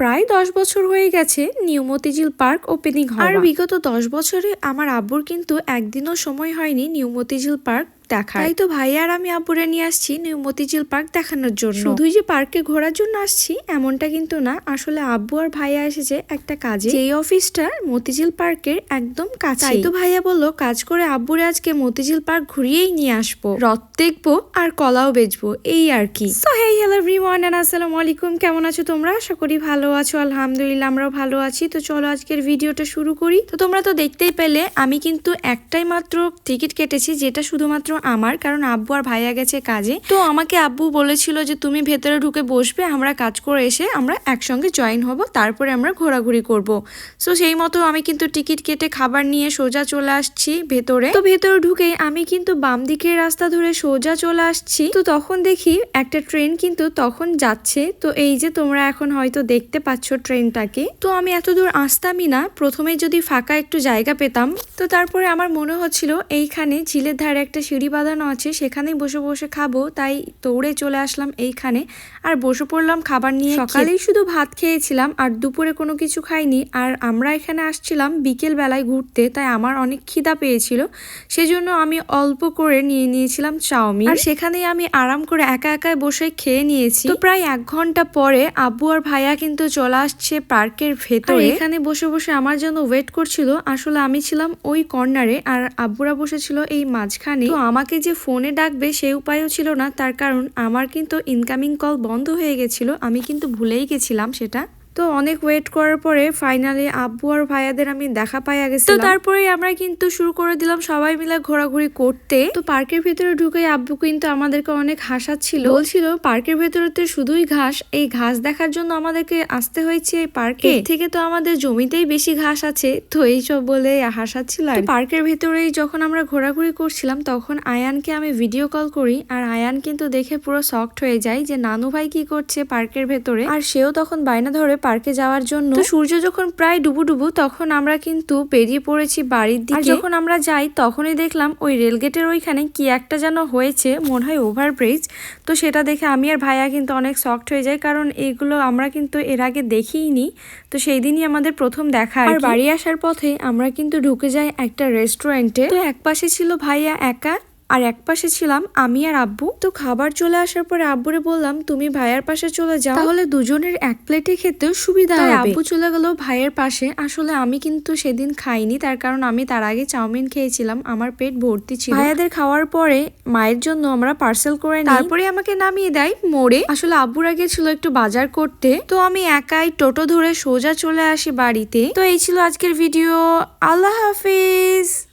প্রায় দশ বছর হয়ে গেছে নিউ মতিঝিল পার্ক ওপেনিং আর বিগত দশ বছরে আমার আব্বুর কিন্তু একদিনও সময় হয়নি নিউ মতিঝিল পার্ক দেখা তাই তো ভাই আর আমি আব্বুরে নিয়ে আসছি নিউ মতিঝিল পার্ক দেখানোর জন্য। শুধুই যে পার্কে ঘোরার জন্য আসছি এমনটা কিন্তু না। আসলে আব্বু আর ভাইয়া এসেছে একটা কাজে। এই অফিসটা মতিঝিল পার্কের একদম কাছে তাই তো ভাইয়া বলল কাজ করে আব্বুরে আজকে মতিঝিল পার্ক ঘুরিয়েই নিয়ে আসব। রথ দেখব আর কলাও বেচবো এই আর কি। So hey hello everyone and আসসালামু আলাইকুম কেমন আছো তোমরা? আশা করি ভালো আছো আলহামদুলিল্লাহ আমরাও ভালো আছি। তো চলো আজকের ভিডিওটা শুরু করি। তো তোমরা তো দেখতেই পেলে আমি কিন্তু একটাই মাত্র টিকিট কেটেছি যেটা শুধুমাত্র আমার, কারণ আব্বু আর ভাইয়া গেছে কাজে। তো আমাকে আব্বু বলেছিল যে, তুমি ভেতরে ঢুকে বসবে, আমরা কাজ করে এসে আমরা একসঙ্গে জয়েন হব, তারপরে আমরা ঘোরাঘুরি করব। সো সেই মতো আমি কিন্তু টিকিট কেটে খাবার নিয়ে সোজা চলে আসছি ভেতরে। তো ভেতরে ঢুকে আমি কিন্তু বাম দিকের রাস্তা ধরে সোজা চলে আসছি। তো তখন দেখি একটা ট্রেন কিন্তু তখন যাচ্ছে। তো এই যে তোমরা এখন হয়তো দেখতে পাচ্ছ ট্রেনটাকে। তো আমি এত দূর আসতামই না, প্রথমে যদি ফাঁকা একটু জায়গা পেতাম। তো তারপরে আমার মনে হচ্ছিল, এইখানে ঝিলের ধারে একটা সিঁড়ি বাঁধানো আছে সেখানেই বসে বসে খাব তাই দৌড়ে চলে আসলাম এইখানে। আর বসে পড়লাম খাবার নিয়ে সকালেই শুধু ভাত খেয়েছিলাম আর দুপুরে কোনো কিছু খাইনি। আর আমরা এখানে আসছিলাম বিকেল বেলায় ঘুরতে তাই আমার অনেক খিদা পেয়েছিল। সেজন্য আমি অল্প করে নিয়ে নিয়েছিলাম চাউমিন। আর সেখানেই আমি আরাম করে একা একাই বসে খেয়ে নিয়েছি। তো প্রায় এক ঘণ্টা পরে আব্বু আর ভাইয়া কিন্তু চলে আসছে পার্কের ভেতরে। এখানে বসে বসে আমার জন্য ওয়েট করছিল। আসলে আমি ছিলাম ওই কর্নারে আর আব্বুরা বসেছিল এই মাঝখানে। তো আমাকে যে ফোনে ডাকবে সে উপায়ও ছিল না। তার কারণ, আমার কিন্তু ইনকামিং কল বন্ধ হয়ে গেছিল। আমি কিন্তু ভুলেই গেছিলাম সেটা। তো অনেক ওয়েট করার পরে ফাইনালি আব্বু আর ভাইয়াদের আমি দেখা পাই আগে তো তারপরে আমরা কিন্তু শুরু করে দিলাম সবাই মিলে ঘোরাঘুরি করতে। তো পার্কের ভেতরে ঢুকে আব্বু কিন্তু আমাদেরকে অনেক হাসাচ্ছিল। বলছিল পার্কের ভেতরে শুধুই ঘাস এই ঘাস দেখার জন্য আমাদেরকে আসতে হয়েছে এই পার্কে। থেকে তো আমাদের জমিতেই বেশি ঘাস আছে তো এইসব বলে হাসাচ্ছিল আর পার্কের ভেতরেই যখন আমরা ঘোরাঘুরি করছিলাম তখন আয়ানকে আমি ভিডিও কল করি আর আয়ান কিন্তু দেখে পুরো শকড হয়ে যায় যে নানু ভাই কি করছে পার্কের ভেতরে? আর সেও তখন বায়না ধরে পার্কে যাওয়ার জন্য সূর্য যখন প্রায় ডুবু ডুবু তখন আমরা কিন্তু বেরিয়ে পড়েছি বাড়ির দিকে। যখন আমরা যাই তখনই দেখলাম ওই রেলগেটের ওইখানে কি একটা যেন হয়েছে মনে হয় ওভারব্রিজ। তো সেটা দেখে আমি আর ভাইয়া কিন্তু অনেক শকড হয়ে যায় কারণ এগুলো আমরা কিন্তু এর আগে দেখিইনি তো সেই দিনই আমাদের প্রথম দেখা আর বাড়ি আসার পথে আমরা কিন্তু ঢুকে যাই একটা রেস্টুরেন্টে। তো এক পাশে ছিল ভাইয়া একা আর এক পাশে ছিলাম আমি আর আব্বু। তো খাবার চলে আসার পরে আব্বুরে বললাম তুমি ভাইয়ার পাশে চলে যাও। তাহলে দুজনের এক প্লেটে খেতেও সুবিধা হবে। আব্বু চলে গেল ভাইয়ের পাশে। আসলে আমি কিন্তু সেদিন খাইনি তার কারণ আমি তার আগে চাউমিন খেয়েছিলাম। আমার পেট ভর্তি ছিল। ভাইয়াদের খাওয়ার পরে মায়ের জন্য আমরা পার্সেল করে নিই। তারপরে আমাকে নামিয়ে দেয় মোড়ে। আসলে আব্বুরা গেছিল একটু বাজার করতে। তো আমি একাই টোটো ধরে সোজা চলে আসি বাড়িতে। তো এই ছিল আজকের ভিডিও। আল্লাহ হাফিজ।